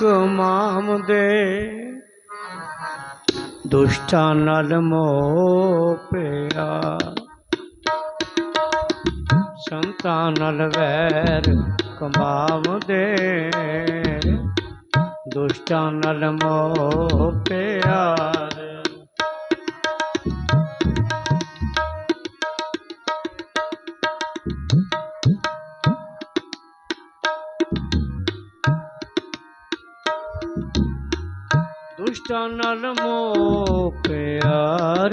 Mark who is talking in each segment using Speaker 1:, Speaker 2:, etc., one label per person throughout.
Speaker 1: ਕਮਾਮ ਦੇ। ਦੁਸ਼ਟਾਂ ਨਾਲ ਮੋਹ ਪਿਆ। ਸੰਤਾਂ ਨਾਲ ਵੈਰ ਕਮਾਮ ਦੇ। ਦੁਸ਼ਟਾਂ ਨਾਲ ਮੋਹ ਪਿਆ। ਦੁਸ਼ਟਾਂ ਨਾਲ ਮੋਹ ਪਿਆਰ।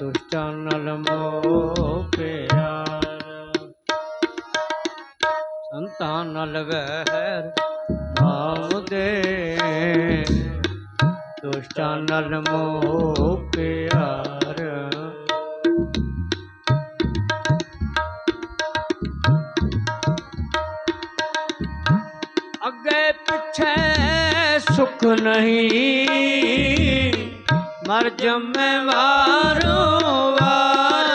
Speaker 1: ਦੁਸ਼ਟਾਂ ਨਾਲ ਮੋਹ ਪਿਆਰ। ਸੰਤਾਂ ਨਾਲ ਵਹਿਰ ਭਾਵ ਦੇ। ਦੁਸ਼ਟਾਂ ਨਾਲ ਮੋਹ ਪਿਆਰ। ਨਹੀਂ। ਮਰ ਜੰਮੇ ਵਾਰੋ ਵਾਰ।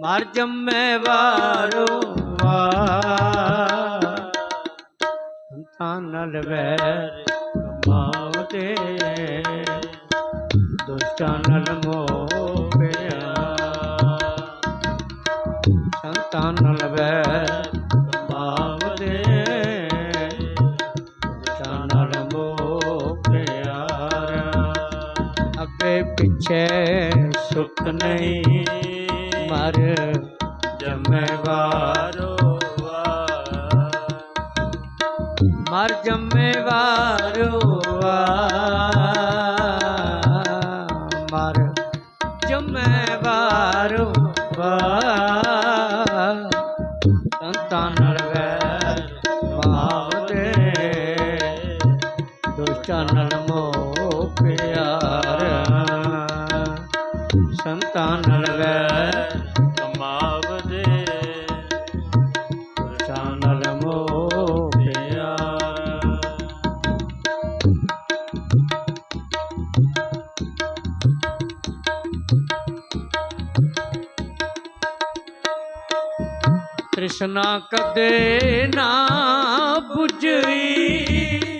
Speaker 1: ਮਰ ਜੰਮੇ ਵਾਰੋ ਵਾਰ। ਸੰਤਾਂ ਨਾਲ ਵੈਰ ਸੁਖ ਨਹੀਂ। ਮਰ ਜੰਮੇ ਵਾਰੋ ਮਰ ਜੰਮੇ ਵਾਰੋ ਮਰ ਜੰਮੇ ਵਾਰੋ ਸੰਤਾਂ ਨਾਲ ਵੈਰ ਦੁਸ਼ਟਾਂ ਮੋਹ ਪਿਆਰ ਸੰਤਾਨ ਨਾਲ ਵੈਰ ਕਮਾਵਦੇ। ਦੁਸ਼ਟਾਂ ਨਾਲ ਮੋਹ ਪਿਆਰ। ਤ੍ਰਿਸ਼ਨਾ ਕਦੇ ਨਾ 부ਝਈ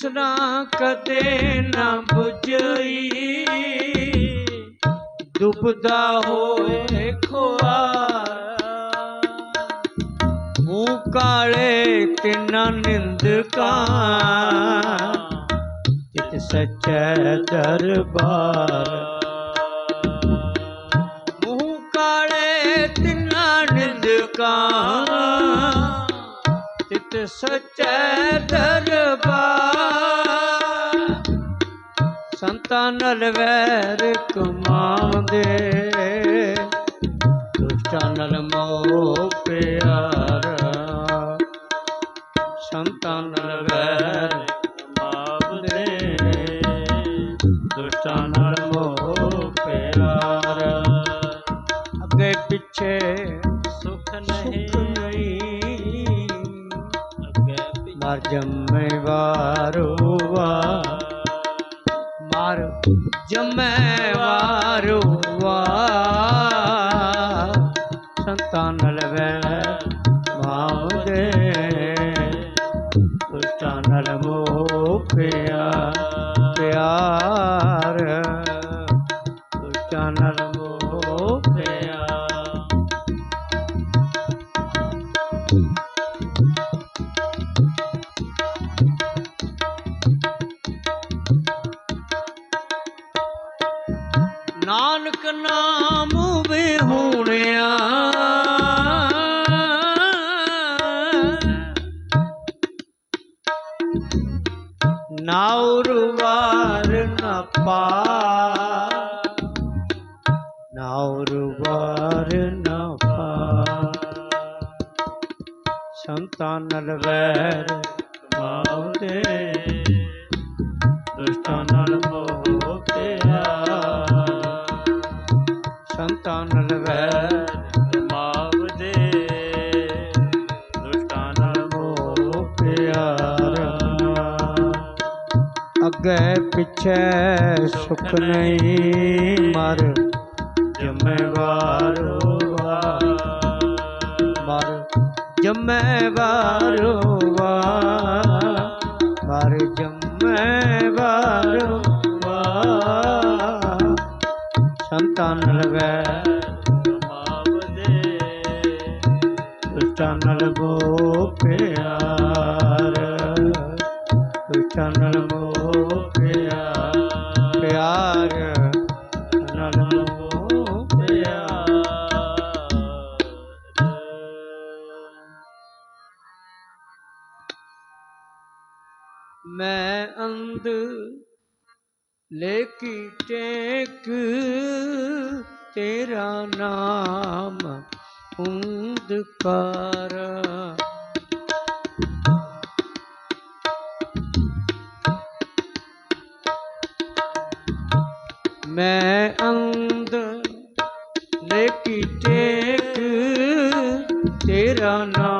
Speaker 1: ਤ੍ਰਿਸ਼ਨਾ ਕਦੇ ਨਾ 부ਝਈ ਡੁੱਬਦਾ ਹੋਏ ਖੋਆ ਮੂੰਹ ਕਾਲੇ ਤਿੰਨਾ ਨਿੰਦਕਾਂ। ਤਿਤ ਸੱਚੇ ਦਰਬਾਰ। ਮੂੰਹ ਕਾਲੇ ਤਿੰਨਾ ਨਿੰਦਕਾਂ। ਸੱਚੇ ਦਰਬਾਰ। ਸੰਤਾਂ ਨਾਲ ਵੈਰ ਕਮਾਉਂਦੇ। ਦੁਸ਼ਟਾਂ ਨਾਲ ਮੋਹ ਪਿਆਰ ਨਾਨਕ ਨਾਮ ਵੇ ਹੋਣਿਆ। ਨਾਉਰ ਵਾਰ ਨ ਪਾ ਨਾਉਰ ਵਾਰ ਨਾ ਪਾ ਸੰਤਾਨ ਨਾਲ ਵੈਰ ਕਮਾਉਂਦੇ। ਦੁਸ਼ਟਾਂ ਨਾਲ ਮੋਹ ਅੱਗੇ ਪਿੱਛੇ ਸੁਖ ਨਹੀਂ ਮਰ। ਜ਼ਿੰਮੇਵਾਰ ਵਾਰ ਮਰ। ਜੰਮੈ ਵਾਰੋ ਵਾਰ ਮਰ ਜੰਮੈ ਵਾਰੋ ਵਾਰ ਸੰਤਾਨ ਲਵੈ ਦੁਸ਼ਟਾਂ ਨਾਲ ਮੋਹ ਪਿਆਰ ਦੁਸ਼ਟਾਂ ਨਾਲ ਮੋਹ ਪਿਆਰ ਪਿਆਰ ਨਾਲ ਮੋਹ ਪਿਆਰ ਮੈਂ ਅੰਧ ਲੇਕੀ ਟੇਕ ਤੇਰਾ ਨਾਮ ਉਂਦਕਾਰ ਮੈਂ ਅੰਧ ਲੇਕੀ ਟੇਕ ਤੇਰਾ ਨਾਮ।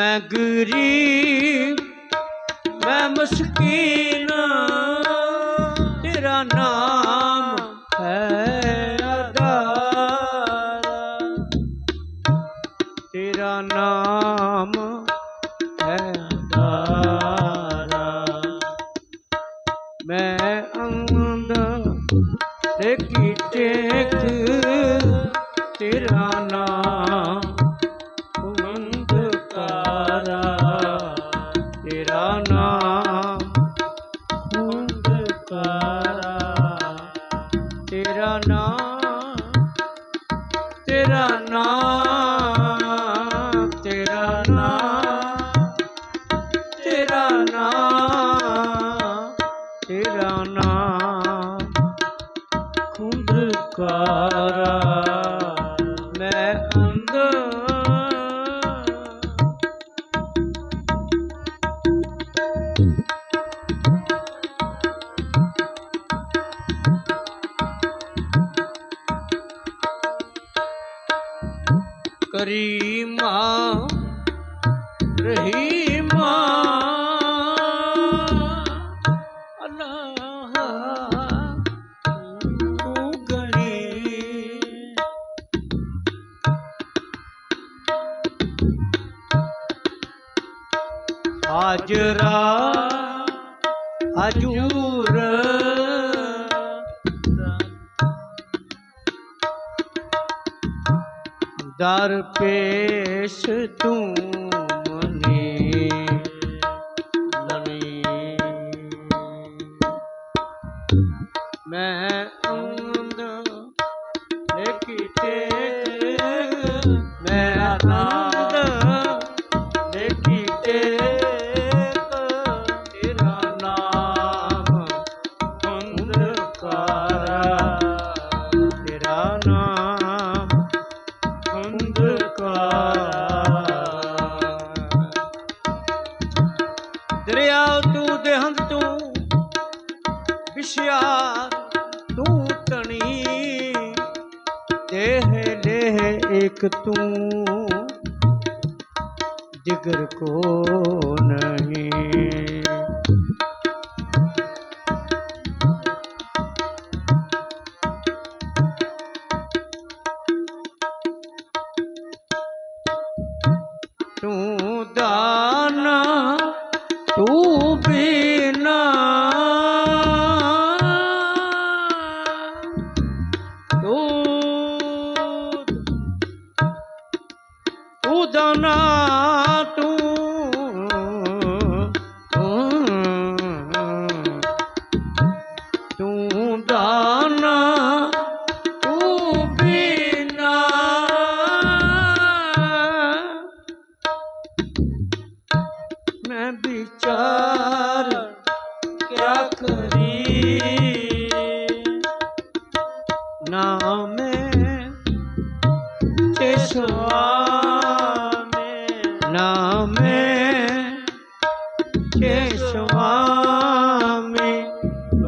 Speaker 1: ਮੈਂ ਗਰੀਬ ਮੈਂ ਮਸਕੀਨ ਹਾਜਰਾ ਹਜੂਰ। ਦਰ ਪੇਸ਼ ਤੂੰ ਮਨੀ ਲਨੀ। ਮੈਂ ਅੰਧਕਾਰ ਦਰਿਆ ਤੂੰ ਦੇਹੰਦ ਤੂੰ, ਵਿਸ਼ਿਆਰ ਤੂੰ ਤਣੀ। ਦੇਹ ਦੇਹ ਇੱਕ ਤੂੰ, ਜਿਗਰ ਕੋ ਨਹੀਂ।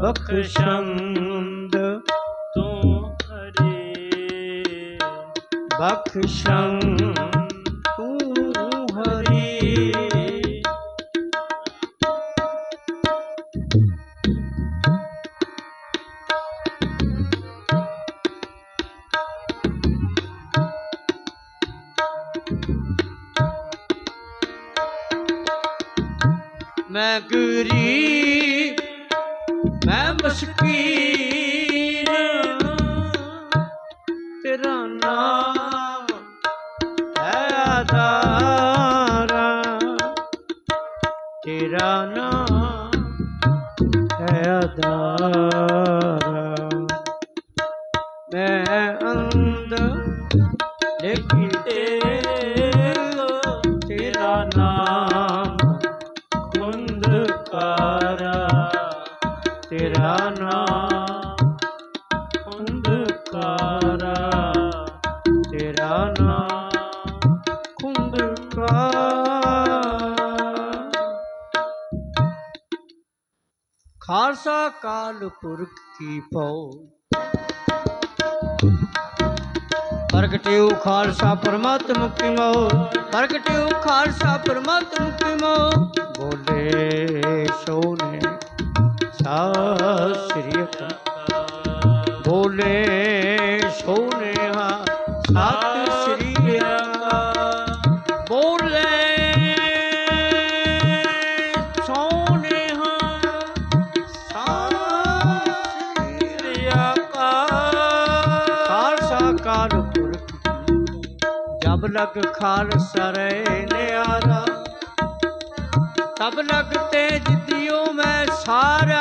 Speaker 1: ਬਖਸ਼ੰਦ
Speaker 2: ਤੂੰ ਹਰੇ
Speaker 1: ਬਖਸ਼ੰਦ ਮੈਂ ਗਰੀਬ ਮੈਂ ਮਸਕੀਨ। ਤੇਰਾ ਨਾਮ ਹੈ ਆਧਾਰਾ। ਤੇਰਾ ਨਾਮ ਹੈ ਆਧਾਰਾ। ਖਾਲਸਾ ਕਾਲ ਪੁਰਖ ਕੀ ਪਉ ਪ੍ਰਗਟਿਓ ਖਾਲਸਾ ਪਰਮਾਤਮ ਕੀ ਮੋ ਪ੍ਰਗਟਿਓ ਖਾਲਸਾ ਪਰਮਾਤਮ ਕੀ ਮੋ ਬੋਲੇ ਸੋਨੇ ਸਤਿ ਅਕਾਲ। ਬੋਲੇ ਸੋਨੇ ਸਤਿ ਸ੍ਰੀ ਲਗ ਖਾਲਸਾ ਰੇ ਨਿਆਰਾ। ਤਬ ਲਗ ਤੇਜ ਦਿਓ ਮੈਂ ਸਾਰਾ